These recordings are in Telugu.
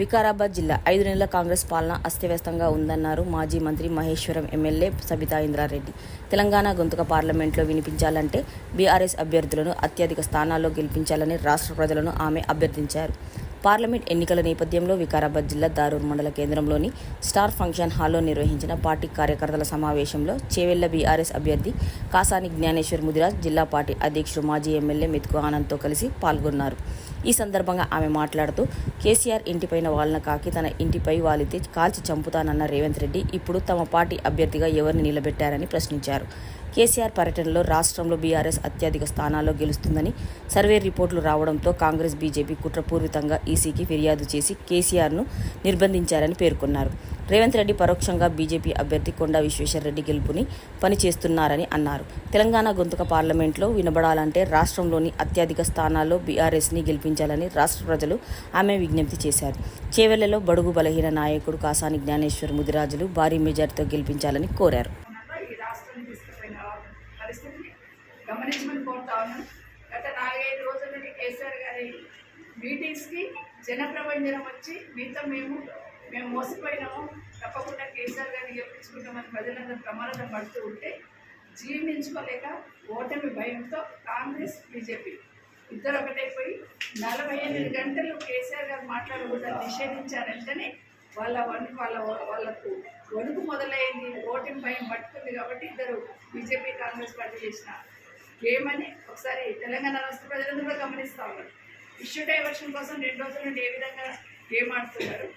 వికారాబాద్ జిల్లా ఐదు నెలల కాంగ్రెస్ పాలన అస్తవ్యస్తంగా ఉందన్నారు మాజీ మంత్రి మహేశ్వరం ఎమ్మెల్యే సబితా ఇంద్రారెడ్డి. తెలంగాణ గొంతుక పార్లమెంట్లో వినిపించాలంటే బీఆర్ఎస్ అభ్యర్థులను అత్యధిక స్థానాల్లో గెలిపించాలని రాష్ట్ర ప్రజలను ఆమె అభ్యర్థించారు. పార్లమెంట్ ఎన్నికల నేపథ్యంలో వికారాబాద్ జిల్లా దారూర్ మండల కేంద్రంలోని స్టార్ ఫంక్షన్ హాల్లో నిర్వహించిన పార్టీ కార్యకర్తల సమావేశంలో చేవెళ్ళ బీఆర్ఎస్ అభ్యర్థి కాసాని జ్ఞానేశ్వర్ ముదిరాజ్ జిల్లా పార్టీ అధ్యక్షుడు మాజీ ఎమ్మెల్యే మెతుకు ఆనంద్తో కలిసి పాల్గొన్నారు. ఈ సందర్భంగా ఆమె మాట్లాడుతూ కేసీఆర్ ఇంటిపైన వాలిన కాకి తన ఇంటిపై వాలితే కాల్చి చంపుతానన్న రేవంత్ రెడ్డి ఇప్పుడు తమ పార్టీ అభ్యర్థిగా ఎవరిని నిలబెట్టారని ప్రశ్నించారు. కేసీఆర్ పర్యటనలో రాష్ట్రంలో బీఆర్ఎస్ అత్యధిక స్థానాల్లో గెలుస్తుందని సర్వే రిపోర్టులు రావడంతో కాంగ్రెస్ బీజేపీ కుట్రపూరితంగా ఈసీకి ఫిర్యాదు చేసి కేసీఆర్ను నిర్బంధించారని పేర్కొన్నారు. రేవంత్ రెడ్డి పరోక్షంగా బీజేపీ అభ్యర్థి కొండా విశ్వేశ్వరరెడ్డి గెలుపుని పనిచేస్తున్నారని అన్నారు. తెలంగాణ గొంతుక పార్లమెంట్లో వినబడాలంటే రాష్ట్రంలోని అత్యధిక స్థానాల్లో బీఆర్ఎస్ని గెలిపించాలని రాష్ట్ర ప్రజలు ఆమె విజ్ఞప్తి చేశారు. చేవెళ్ళలో బడుగు బలహీన నాయకుడు కాసాని జ్ఞానేశ్వర్ ముదిరాజులు భారీ మెజార్టీతో గెలిపించాలని కోరారు. గమనించమని కోరుతా ఉన్నాను గత నాలుగైదు రోజుల నుండి కేసీఆర్ గారి మీటింగ్స్కి జనప్రబంజనం వచ్చి మీతో మేము మేము మోసపోయినాము. తప్పకుండా కేసీఆర్ గారిని గెలిపించుకుంటామని ప్రజలందరూ ప్రమాదం పడుతూ ఉంటే జీర్ణించుకోలేక ఓటమి భయంతో కాంగ్రెస్ బీజేపీ ఇద్దరు ఒకటైపోయి నలభై ఎనిమిది గంటలు కేసీఆర్ గారు మాట్లాడకుండా నిషేధించారంటేనే వాళ్ళ వణుకు వాళ్ళ వాళ్ళకు వణుకు మొదలైంది. ఓటమి భయం పట్టుకుంది కాబట్టి ఇద్దరు బీజేపీ కాంగ్రెస్ పార్టీ చేసిన ఏమని ఒకసారి తెలంగాణ రాష్ట్ర ప్రజలందరూ కూడా గమనిస్తూ ఉన్నారు. ఇష్యూ డైవర్షన్ కోసం రెండు రోజుల నుండి ఏ విధంగా గేమ్ ఆడుతున్నారు?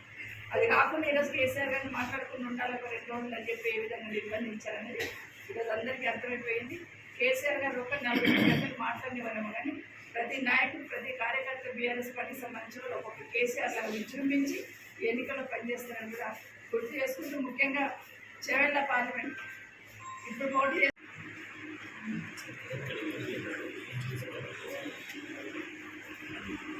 అది కాకుండా ఈరోజు కేసీఆర్ గారిని మాట్లాడుకుని ఉండాలి ఒక రెండు రోజులు అని చెప్పి ఏ విధంగా నిర్బంధించారనేది ఈరోజు అందరికీ అర్థమైపోయింది. కేసీఆర్ గారు ఒక నలభై ఐదు గంటలు కానీ ప్రతి నాయకుడు ప్రతి కార్యకర్త బీఆర్ఎస్ పార్టీ సంబంధించిన వాళ్ళు ఒక్కొక్క కేసీఆర్ గారు విజృంభించి ఎన్నికల్లో పనిచేస్తారని కూడా గుర్తు చేసుకుంటూ ముఖ్యంగా చెవెళ్ళ పార్లమెంట్ ఇప్పుడు పోటీ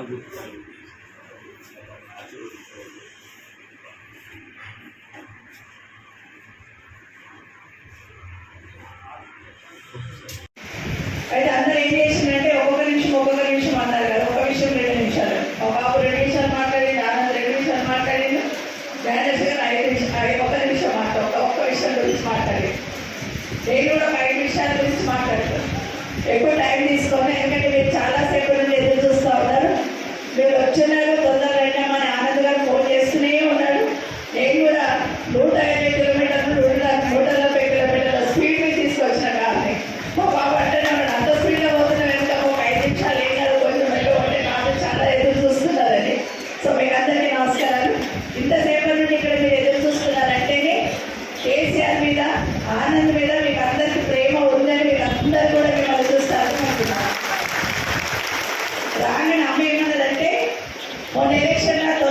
ఆరు గుర్తులు అయితే అందరూ ఏం చేసిందంటే ఒక్కొక్క నిమిషం ఒక్కొక్క నిమిషం అన్నారు కదా ఒక విషయం రెండు నిమిషాలు. ఒక బాబు రెండు నిమిషాలు మాట్లాడింది ఆనంద్ రెండు నిమిషాలు మాట్లాడింది డాన్స్ గారు ఐదు నిమిషాలు ఒక నిమిషం మాట్లాడు ఒక్క విషయం గురించి మాట్లాడి. నేను కూడా ఒక ఐదు నిమిషాల గురించి మాట్లాడతాను. ఎక్కువ time But tonight, Poner en la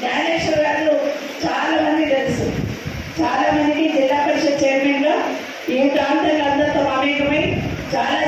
Gnaneshwar గారు చాలా మంది తెలుసు. చాలా మందికి జిల్లా పరిషత్ చైర్మన్గా ఈ ప్రాంతంలో అందరితో మమేకమై చాలా